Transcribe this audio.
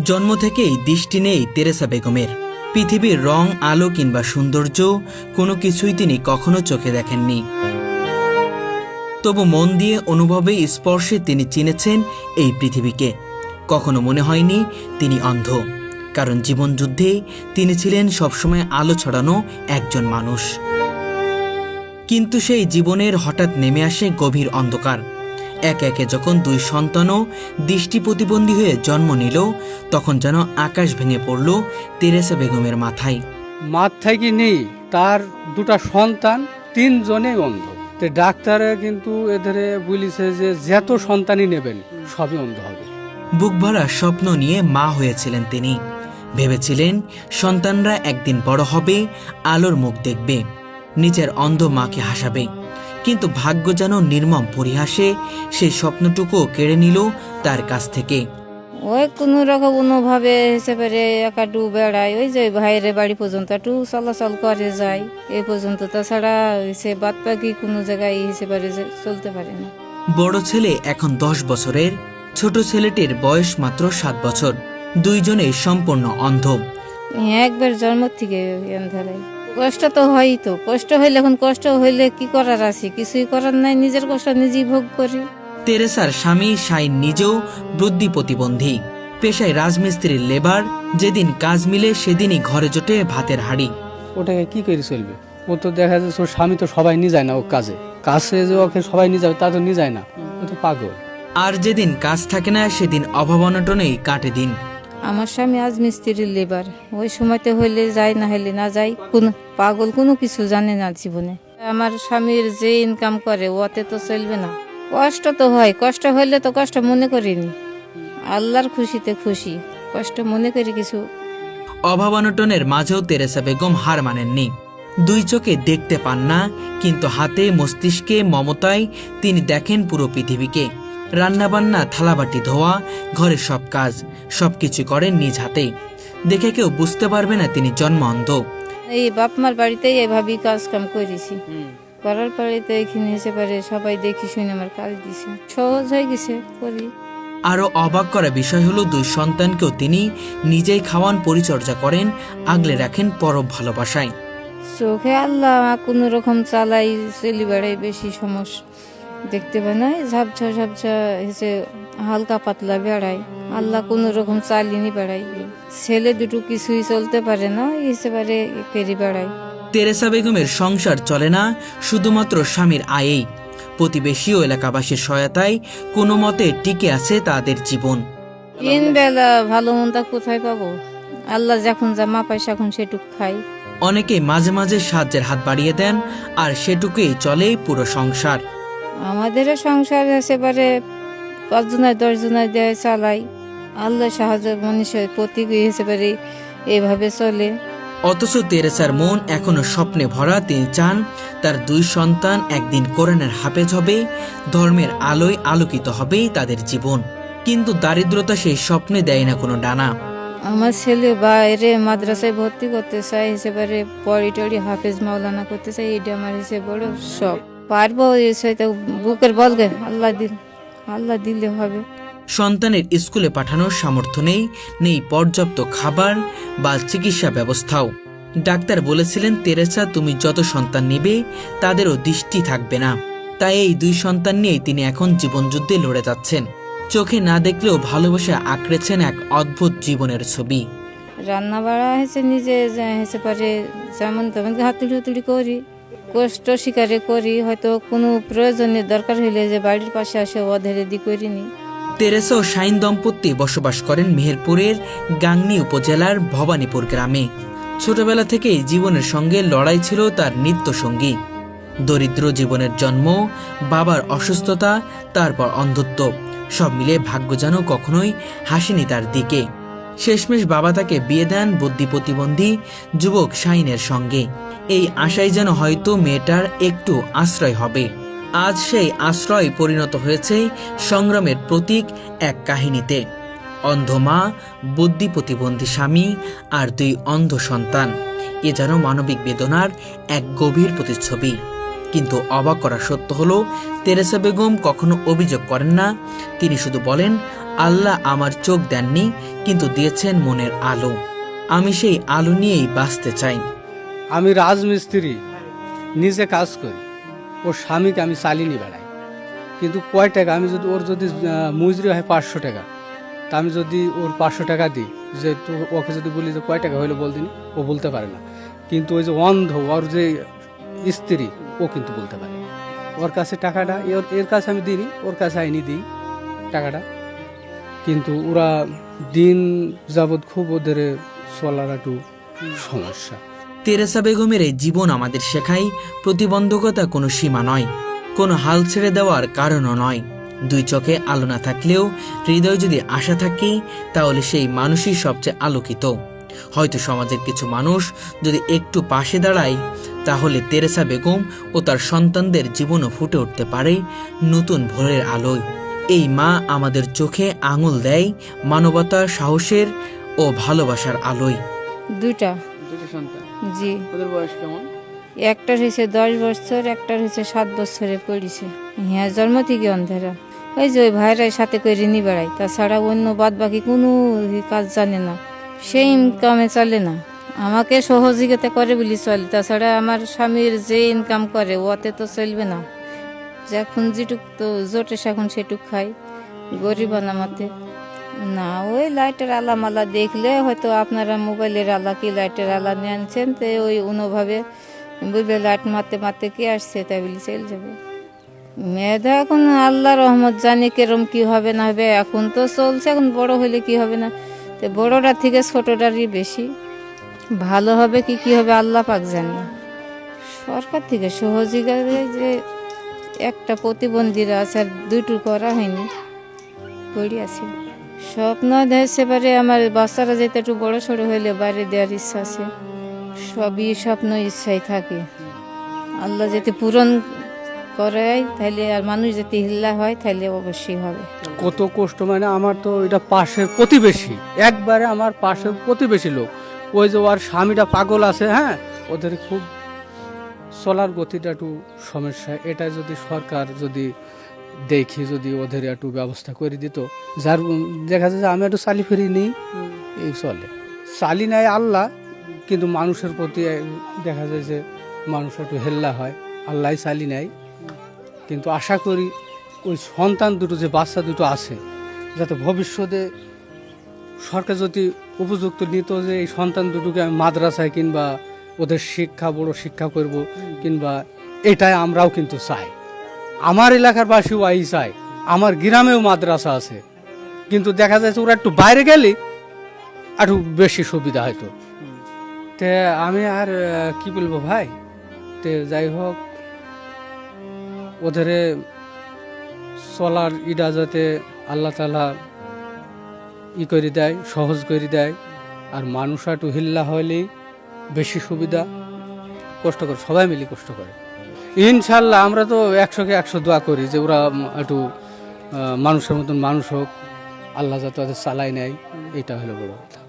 জন্ম থেকেই দৃষ্টি নেই তেরেসা বেগমের। পৃথিবীর রং, আলো কিংবা সৌন্দর্য কোনো কিছুই তিনি কখনো চোখে দেখেননি। তবু মন দিয়ে অনুভবে স্পর্শে তিনি চিনেছেন এই পৃথিবীকে। কখনো মনে হয়নি তিনি অন্ধ, কারণ জীবনযুদ্ধে তিনি ছিলেন সবসময় আলো ছড়ানো একজন মানুষ। কিন্তু সেই জীবনের হঠাৎ নেমে আসে গভীর অন্ধকার। একে একে যখন দুই সন্তানও দৃষ্টি প্রতিবন্ধী হয়ে জন্ম নিল তখন যেন আকাশ ভেঙে পড়ল তেরেসা বেগমের মাথায়। মাথায় কি নেই তার দুটা সন্তান তিনজনেই অন্ধ। তো ডাক্তারে কিন্তু এদের বলেছে যে যত সন্তানই নেবেন সবই অন্ধ হবে। বুক ভরা স্বপ্ন নিয়ে মা হয়েছিলেন তিনি। ভেবেছিলেন সন্তানরা একদিন বড় হবে আলোর মুখ দেখবে নিজের অন্ধ মাকে হাসাবে। কিন্তু ভাগ্য যেন নির্মম পরিহাসে সেই স্বপ্নটুকু কেড়ে নিল তার কাছ থেকে। ওই কোনো রকম কোনোভাবে হিসেবে একাটু বেড়ায় ওই যে ভাইয়ের বাড়ি পর্যন্ত একটু চলাচল করে যায়। এই পর্যন্ত তাছাড়া সে বাদ বাকি কোনো জায়গায় হিসেবে চলতে পারে না। বড় ছেলে এখন দশ বছরের ছোট ছেলেটির বয়স মাত্র সাত বছর। দুইজনে সম্পূর্ণ অন্ধ। একবার জন্ম থেকে ধরাই কষ্ট তো হয়ই তো। কষ্ট হইলে এখন কষ্ট হইলে কি করার আছে? কিছুই করার নাই নিজের কষ্ট নিজেই ভোগ করি। তেরেসার স্বামী শাইন নিজেও বুদ্ধি প্রতিবন্ধী। পেশায় রাজমিস্ত্রির লেবার যেদিন কাজ মিলে সেদিনই ঘরে জোটে ভাতের হাড়ি। ওটাকে কি করে চলবে? ও তো দেখা যাচ্ছে ওর স্বামী তো সবাই নিয়ে যায় না ও কাজে। কাছে যে ওকে সবাই নিয়ে যাবে তা তো নিয়ে যায় না। ও তো পাগল। আর যেদিন কাজ থাকে না সেদিন অভাব অনটনেই কাটে দিন। আমার স্বামী আজ মিস্ত্রির লেবার। ওই সময়তে হইলে যায় না হইলে না যায় কোন পাগল কোনো কিছু জানে না জীবনে। আমার স্বামীর যে ইনকাম করে, ওতে তো চলবে না। কষ্ট তো হয়, কষ্ট হইলে তো কষ্ট মনে করিনি। আল্লাহর খুশিতে খুশি, কষ্ট মনে করি কিছু। অভাব অনটনের মাঝেও তেরেসা বেগম হার মানেননি। দুই চোখে দেখতে পান না, কিন্তু হাতে মস্তিষ্কে মমতায় তিনি দেখেন পুরো পৃথিবীকে। রান্নাবান্না থালাবাটি ধোয়া ঘরের সব কাজ সব কিছু করেন নিজ হাতে। দেখে কেউ বুঝতে পারবে না তিনি জন্ম অন্ধ এই বাপ মার বাড়িতেই এভাবেই কাজ কাম করেছি করার পরে তো এখানে এসে পারে সবাই দেখি শুনে আমার কাজ দিছে। সহজ হয়ে গেছে করি। আরও অবাক করা বিষয় হলো দুই সন্তানকেও তিনি নিজেই খাওয়ান পরিচর্যা করেন আগলে রাখেন পরব ভালোবাসায়। চোখে আল্লাহ কোনো রকম চালাই চলি বেড়াই বেশি সমস্যা। দেখতে পাই না ঝাপঝা ঝাপঝা এসে হালকা পাতলা বেড়াই আল্লাহ কোনো রকম চালিনি বেড়াই ছেলে দুটো কিছুই চলতে পারে না পারে কেরি বেড়াই তেরেসা বেগমের সংসার চলে না শুধুমাত্র স্বামীর আয়েই। প্রতিবেশী ও এলাকাবাসীর সহায়তায় কোনো মতে টিকে আছে তাদের জীবন। তিন বেলা ভালো মন্দ কোথায় পাবো? আল্লাহ যখন যা মা পায় এখন সেটুক খাই অনেকে মাঝে মাঝে সাহায্যের হাত বাড়িয়ে দেন আর সেটুকুই চলে পুরো সংসার। আমাদের সংসার এসেবারে পাঁচজনায় দশজনায় দেয় চালাই। আল্লাহ সাহায্য মানুষের প্রতীক হিসেবে এভাবে চলে। অথচ তেরেসার মন এখনও স্বপ্নে ভরা তিনি চান তার দুই সন্তান একদিন কোরআনের হাফেজ হবে ধর্মের আলোয় আলোকিত হবে তাদের জীবন। কিন্তু দারিদ্রতা সেই স্বপ্নে দেয় না কোনো ডানা। আমার ছেলে বাইরে মাদ্রাসায় ভর্তি করতে চাই হিসেবে পড়ি টড়ি হাফেজ মাওলানা করতে চাই এটা আমার হিসেবে বড় সব পারব বুকের বলগে আল্লাহ দিল আল্লাহ দিলে হবে। সন্তানের স্কুলে পাঠানোর সামর্থ্য নেই নেই পর্যাপ্ত খাবার বা চিকিৎসা ব্যবস্থাও। ডাক্তার বলেছিলেন তেরেসা তুমি যত সন্তান নেবে তাদেরও দৃষ্টি থাকবে না। তাই এই দুই সন্তান নিয়েই তিনি এখন জীবনযুদ্ধে লড়ে যাচ্ছেন। চোখে না দেখলেও ভালোবাসা আঁকড়েছেন এক অদ্ভুত জীবনের ছবি। রান্না বাড়া হয়েছে নিজে হয়েছে পারে যেমন তেমন হাতুড়ি হুতুড়ি করি। কষ্ট স্বীকারে করি, হয়তো কোনো প্রয়োজনের দরকার হইলে যে বাড়ির পাশে আসে অধেরে দি করিনি। তেরেসা ও শাইন দম্পতি বসবাস করেন মেহেরপুরের গাংনী উপজেলার ভবানীপুর গ্রামে। ছোটবেলা থেকেই জীবনের সঙ্গে লড়াই ছিল তার নিত্য সঙ্গী। দরিদ্র জীবনের জন্ম, বাবার অসুস্থতা, তারপর অন্ধত্ব, সব মিলে ভাগ্য যেন কখনোই হাসেনি তার দিকে। শেষমেশ বাবা তাকে বিয়ে দেন বুদ্ধি প্রতিবন্ধী যুবক শাইনের সঙ্গে। এই আশাই যেন হয়তো মেয়েটার একটু আশ্রয় হবে। আজ সেই আশ্রয় পরিণত হয়েছে সংগ্রামের প্রতীক এক কাহিনীতে। অন্ধ মা, বুদ্ধি প্রতিবন্ধী স্বামী আর দুই অন্ধ সন্তান। এ যেন মানবিক বেদনার এক গভীর প্রতিচ্ছবি। কিন্তু অবাক করা সত্য হলো, তেরেসা বেগম কখনো অভিযোগ করেন না। তিনি শুধু বলেন, আল্লাহ আমার চোখ দেননি কিন্তু দিয়েছেন মনের আলো। আমি সেই আলো নিয়েই বাঁচতে চাই। আমি রাজমিস্ত্রি, নিজে কাজ করি। ওর স্বামীকে আমি চালিয়ে বেড়াই। কিন্তু কয় টাকা? আমি যদি ওর যদি মজুরি হয় পাঁচশো টাকা, তা আমি যদি ওর পাঁচশো টাকা দিই, যে তো ওকে যদি বলি যে কয় টাকা হইল বল দিন ও বলতে পারে না। কিন্তু ওই যে অন্ধ, ওর যে স্ত্রী, ও কিন্তু বলতে পারে। ওর কাছে টাকাটা, এর এর কাছে আমি দিইনি, ওর কাছে আইনি দিই টাকাটা। কিন্তু ওরা দিন যাবৎ খুব ওদের চলার একটু সমস্যা। তেরেসা বেগমের এই জীবন আমাদের শেখায় প্রতিবন্ধকতা কোনো সীমা নয়, কোনো হাল ছেড়ে দেওয়ার কারণও নয়। দুই চোখে আলো না থাকলেও হৃদয় যদি আশা থাকে, তাহলে সেই মানুষই সবচেয়ে আলোকিত। হয়তো সমাজের কিছু মানুষ যদি একটু পাশে দাঁড়ায়, তাহলে তেরেসা বেগম ও তার সন্তানদের জীবনও ফুটে উঠতে পারে নতুন ভোরের আলোয়। এই মা আমাদের চোখে আঙুল দেয় মানবতা সাহসের ও ভালোবাসার আলোয়। দুইটা। দুটো সন্তান? জি। ওদের বয়স কেমন? একটার হয়েছে দশ বছর একটার হয়েছে সাত বছরে পড়িছে। হ্যাঁ জন্ম থেকে অন্ধেরা। ওই যে ওই ভাইরাই সাথে করে ঋণী বেড়ায় তাছাড়া অন্য বাদ বাকি কোনো কাজ জানে না। সেই ইনকামে চলে না। আমাকে সহযোগিতা করে বলি চলে তাছাড়া আমার স্বামীর যে ইনকাম করে ওতে তো চলবে না। যখন যেটুক তো জোটে এখন সেটুক খাই। গরিব নামাতে না, ওই লাইটের আলা মালা দেখলে হয়তো আপনারা মোবাইলের আলা কি লাইটের আলা নিয়ে আনছেন তো ওই অন্যভাবে বুঝলে লাইট মারতে মারতে কে আসছে? তাই বলি, চলে যাবে। মেয়েদা এখন আল্লাহ রহমত জানি কেরম কি হবে না হবে, এখন তো চলছে, এখন বড় হলে কি হবে না? তো বড়টার থেকে ছোটটারই বেশি। ভালো হবে কি কি হবে আল্লাহ পাক জানি। সরকার থেকে সহযোগিতা যে একটা প্রতিবন্ধীরা আছে আর দুইটু করা হয়নি। পড়ে আছে স্বপ্ন দেখছে পারে আমার বাচ্চারা যেতে একটু বড় সড়ো হইলে বাইরে দেওয়ার ইচ্ছা আছে। সবই স্বপ্ন ইচ্ছাই থাকে। আল্লাহ যদি পূরণ করে তাহলে আর মানুষ যদি হিল্লা হয় তাহলে অবশ্যই হবে। কত কষ্ট মানে আমার তো এটা পাশের প্রতিবেশী। একবারে আমার পাশের প্রতিবেশী লোক। ওই যে ওর স্বামীটা পাগল আছে হ্যাঁ? ওদের খুব চলার গতিটা একটু সমস্যা। এটা যদি সরকার যদি দেখি, যদি ওদের একটু ব্যবস্থা করে দিত, যার দেখা যায় যে আমি একটু চালি ফিরি নিই, এই চলে। চালি নেয় আল্লাহ, কিন্তু মানুষের প্রতি দেখা যায় যে মানুষ একটু হেল্লা হয় আল্লাহ চালি নেয় কিন্তু আশা করি ওই সন্তান দুটো যে বাচ্চা দুটো আছে, যাতে ভবিষ্যতে সরকার যদি উপযুক্ত নিত যে এই সন্তান দুটোকে আমি মাদ্রাসায় কিংবা ওদের শিক্ষা বড় শিক্ষা করব কিংবা এটাই আমরাও কিন্তু চাই। আমার এলাকার বাসীও এই চাই, আমার গ্রামেও মাদ্রাসা আছে। কিন্তু দেখা যাচ্ছে ওরা একটু বাইরে গেলে একটু বেশি সুবিধা হয়তো। তে আমি আর কি বলব ভাই? তে যাই হোক, ওদের চলার ইটা যাতে আল্লাহ তালা ই করে দেয়, সহজ করে দেয়, আর মানুষ একটু হিল্লা হলেই বেশি সুবিধা, কষ্ট করে, সবাই মিলে কষ্ট করে। ইনশাল্লাহ আমরা তো একশোকে একশো দোয়া করি যে ওরা একটু মানুষের মতন মানুষ হোক, আল্লাহ যাতে চালাই নেয় এটা হলো বড় কথা।